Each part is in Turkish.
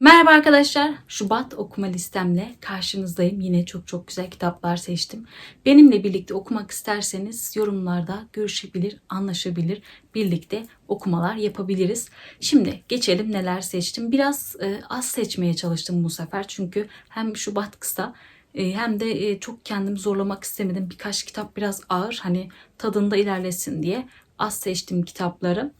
Merhaba arkadaşlar. Şubat okuma listemle karşınızdayım. Yine çok çok güzel kitaplar seçtim. Benimle birlikte okumak isterseniz yorumlarda görüşebilir, anlaşabilir, birlikte okumalar yapabiliriz. Şimdi geçelim neler seçtim. Biraz e, az seçmeye çalıştım bu sefer. Çünkü hem Şubat kısa e, hem de e, çok kendimi zorlamak istemedim. Birkaç kitap biraz ağır hani tadında ilerlesin diye az seçtim kitapları.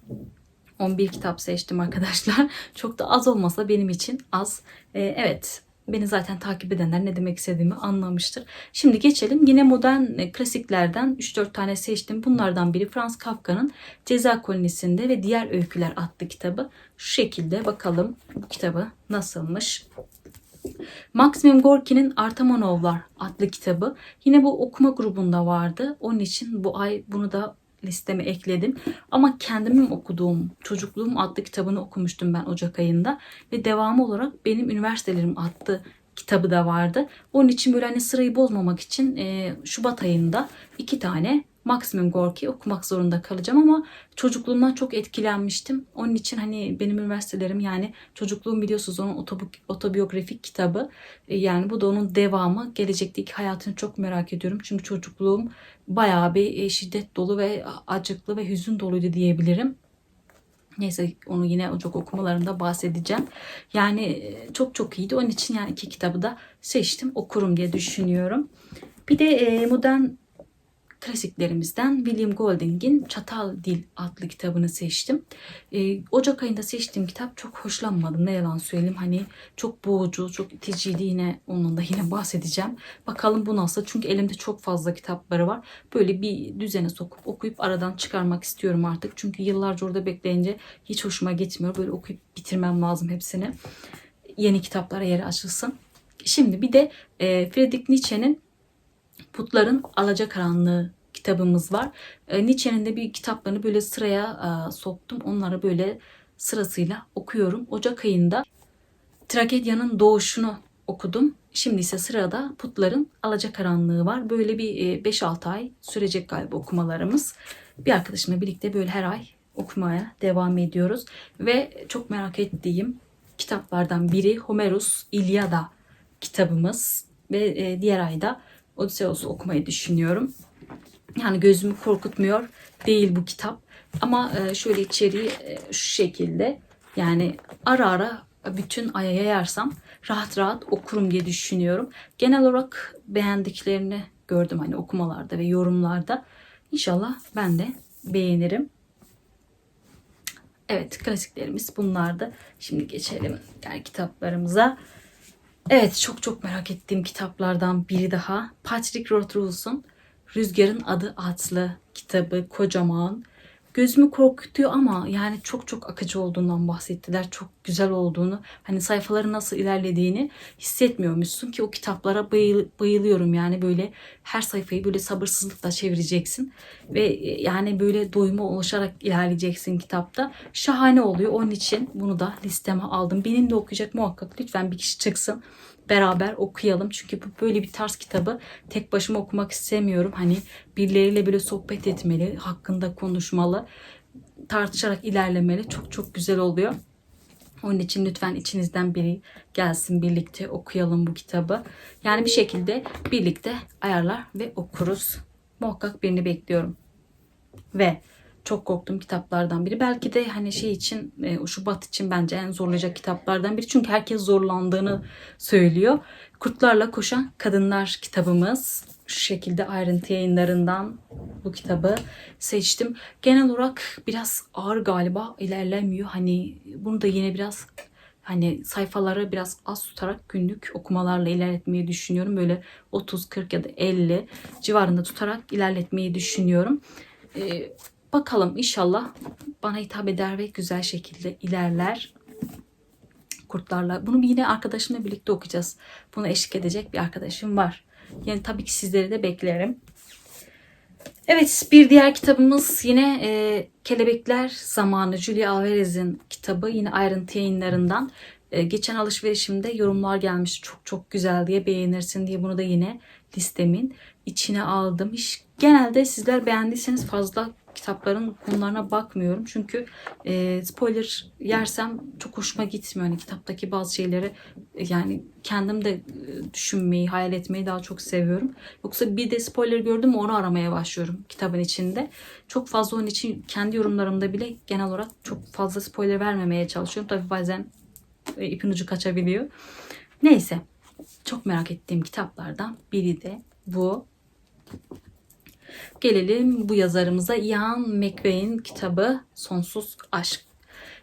11 kitap seçtim arkadaşlar. Çok da az olmasa benim için az. Ee, evet beni zaten takip edenler ne demek istediğimi anlamıştır. Şimdi geçelim. Yine modern e, klasiklerden 3-4 tane seçtim. Bunlardan biri Franz Kafka'nın Ceza Kolonisi'nde ve Diğer Öyküler adlı kitabı. Şu şekilde bakalım bu kitabı nasılmış. Maximum Gorki'nin Artamanovlar adlı kitabı. Yine bu okuma grubunda vardı. Onun için bu ay bunu da listeme ekledim. Ama kendimin okuduğum Çocukluğum adlı kitabını okumuştum ben Ocak ayında. Ve devamı olarak benim üniversitelerim adlı kitabı da vardı. Onun için böyle hani sırayı bozmamak için e, Şubat ayında iki tane Maximum Gorki okumak zorunda kalacağım ama çocukluğumdan çok etkilenmiştim. Onun için hani benim üniversitelerim yani çocukluğum biliyorsunuz onun otobi- otobiyografik kitabı. E, yani bu da onun devamı. Gelecekteki hayatını çok merak ediyorum. Çünkü çocukluğum bayağı bir e, şiddet dolu ve acıklı ve hüzün doluydu diyebilirim. Neyse onu yine ocak okumalarında bahsedeceğim. Yani e, çok çok iyiydi. Onun için yani iki kitabı da seçtim okurum diye düşünüyorum. Bir de modern klasiklerimizden William Golding'in Çatal Dil adlı kitabını seçtim. Ee, Ocak ayında seçtiğim kitap çok hoşlanmadım. Ne yalan söyleyeyim. Hani çok boğucu, çok iticiydi. Yine ondan da yine bahsedeceğim. Bakalım bu nasıl? Çünkü elimde çok fazla kitapları var. Böyle bir düzene sokup okuyup aradan çıkarmak istiyorum artık. Çünkü yıllarca orada bekleyince hiç hoşuma gitmiyor. Böyle okuyup bitirmem lazım hepsini. Yeni kitaplara yeri açılsın. Şimdi bir de e, Friedrich Nietzsche'nin Putların Alacakaranlığı kitabımız var. E, Nietzsche'nin de bir kitaplarını böyle sıraya e, soktum. Onları böyle sırasıyla okuyorum. Ocak ayında Tragedyanın Doğuşunu okudum. Şimdi ise sırada Putların Alacakaranlığı var. Böyle bir e, 5-6 ay sürecek galiba okumalarımız. Bir arkadaşımla birlikte böyle her ay okumaya devam ediyoruz. Ve çok merak ettiğim kitaplardan biri Homerus İlyada kitabımız. Ve e, diğer ayda Odysseus'u okumayı düşünüyorum. Yani gözümü korkutmuyor değil bu kitap. Ama e, şöyle içeriği e, şu şekilde. Yani ara ara bütün aya yayarsam rahat rahat okurum diye düşünüyorum. Genel olarak beğendiklerini gördüm hani okumalarda ve yorumlarda. İnşallah ben de beğenirim. Evet klasiklerimiz bunlardı. Şimdi geçelim yani kitaplarımıza. Evet çok çok merak ettiğim kitaplardan biri daha. Patrick Rothfuss'un Rüzgarın Adı adlı kitabı kocaman. Gözümü korkutuyor ama yani çok çok akıcı olduğundan bahsettiler. Çok güzel olduğunu, hani sayfaların nasıl ilerlediğini hissetmiyormuşsun ki o kitaplara bayıl, bayılıyorum. Yani böyle her sayfayı böyle sabırsızlıkla çevireceksin ve e, yani böyle doyuma ulaşarak ilerleyeceksin kitapta. Şahane oluyor. Onun için bunu da listeme aldım. Benim de okuyacak muhakkak lütfen bir kişi çıksın beraber okuyalım. Çünkü bu böyle bir tarz kitabı tek başıma okumak istemiyorum. Hani birileriyle böyle sohbet etmeli, hakkında konuşmalı, tartışarak ilerlemeli. Çok çok güzel oluyor. Onun için lütfen içinizden biri gelsin birlikte okuyalım bu kitabı. Yani bir şekilde birlikte ayarlar ve okuruz. Muhakkak birini bekliyorum. Ve çok korktuğum kitaplardan biri. Belki de hani şey için e, Şubat için bence en zorlayacak kitaplardan biri. Çünkü herkes zorlandığını söylüyor. Kurtlarla Koşan Kadınlar kitabımız. Şu şekilde ayrıntı yayınlarından bu kitabı seçtim. Genel olarak biraz ağır galiba ilerlemiyor. Hani bunu da yine biraz hani sayfaları biraz az tutarak günlük okumalarla ilerletmeyi düşünüyorum. Böyle 30, 40 ya da 50 civarında tutarak ilerletmeyi düşünüyorum. Ee, Bakalım inşallah bana hitap eder ve güzel şekilde ilerler. Kurtlarla. Bunu yine arkadaşımla birlikte okuyacağız. Buna eşlik edecek bir arkadaşım var. Yani tabii ki sizleri de beklerim. Evet bir diğer kitabımız yine e, Kelebekler Zamanı Julia Alvarez'in kitabı. Yine ayrıntı yayınlarından. E, geçen alışverişimde yorumlar gelmiş çok çok güzel diye beğenirsin diye bunu da yine listemin içine aldım. Hiç, genelde sizler beğendiyseniz fazla kitapların konularına bakmıyorum. Çünkü e, spoiler yersem çok hoşuma gitmiyor. Hani kitaptaki bazı şeyleri e, yani kendim de e, düşünmeyi, hayal etmeyi daha çok seviyorum. Yoksa bir de spoiler gördüm onu aramaya başlıyorum kitabın içinde. Çok fazla onun için kendi yorumlarımda bile genel olarak çok fazla spoiler vermemeye çalışıyorum. Tabii bazen e, ipin ucu kaçabiliyor. Neyse. Çok merak ettiğim kitaplardan biri de bu. Gelelim bu yazarımıza Ian McVeigh'in kitabı Sonsuz Aşk.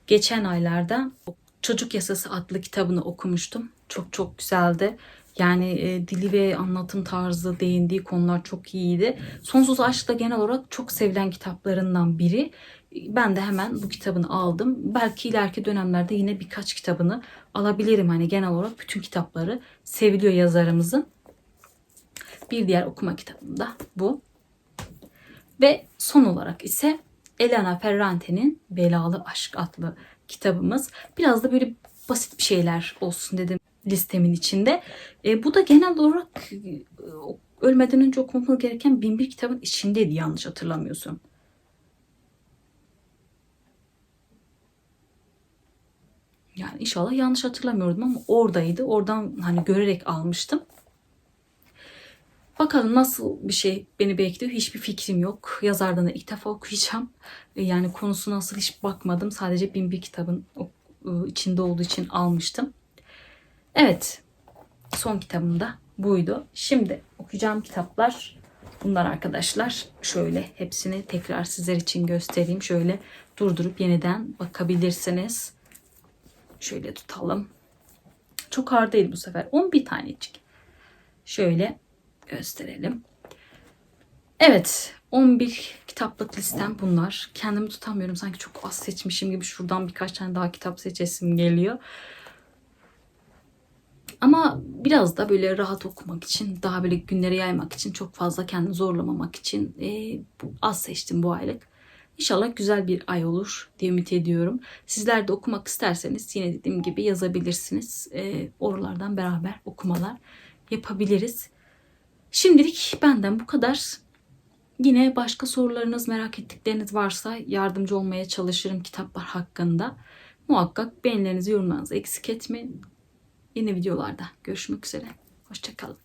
Geçen aylarda Çocuk Yasası adlı kitabını okumuştum. Çok çok güzeldi. Yani e, dili ve anlatım tarzı değindiği konular çok iyiydi. Sonsuz Aşk da genel olarak çok sevilen kitaplarından biri. Ben de hemen bu kitabını aldım. Belki ileriki dönemlerde yine birkaç kitabını alabilirim. Hani genel olarak bütün kitapları seviliyor yazarımızın. Bir diğer okuma kitabım da bu. Ve son olarak ise Elena Ferrante'nin Belalı Aşk adlı kitabımız. Biraz da böyle basit bir şeyler olsun dedim listemin içinde. E, bu da genel olarak e, ölmeden önce okumamız gereken bin bir kitabın içindeydi yanlış hatırlamıyorsam. Yani inşallah yanlış hatırlamıyordum ama oradaydı. Oradan hani görerek almıştım. Bakalım nasıl bir şey beni bekliyor hiçbir fikrim yok. Yazardan da ilk defa okuyacağım. E, Yani konusu nasıl hiç bakmadım. Sadece bin bir kitabın ıı, içinde olduğu için almıştım. Evet son kitabım da buydu. Şimdi okuyacağım kitaplar bunlar arkadaşlar. Şöyle hepsini tekrar sizler için göstereyim. Şöyle durdurup yeniden bakabilirsiniz. Şöyle tutalım. Çok ağır değil bu sefer. 11 tanecik. Şöyle gösterelim. Evet 11 kitaplık listem bunlar. Kendimi tutamıyorum. Sanki çok az seçmişim gibi şuradan birkaç tane daha kitap seçesim geliyor. Ama biraz da böyle rahat okumak için, daha böyle günlere yaymak için, çok fazla kendimi zorlamamak için e, az seçtim bu aylık. İnşallah güzel bir ay olur diye ümit ediyorum. Sizler de okumak isterseniz yine dediğim gibi yazabilirsiniz. E, oralardan beraber okumalar yapabiliriz. Şimdilik benden bu kadar. Yine başka sorularınız, merak ettikleriniz varsa yardımcı olmaya çalışırım kitaplar hakkında. Muhakkak beğenilerinizi, yorumlarınızı eksik etmeyin. Yeni videolarda görüşmek üzere. Hoşçakalın.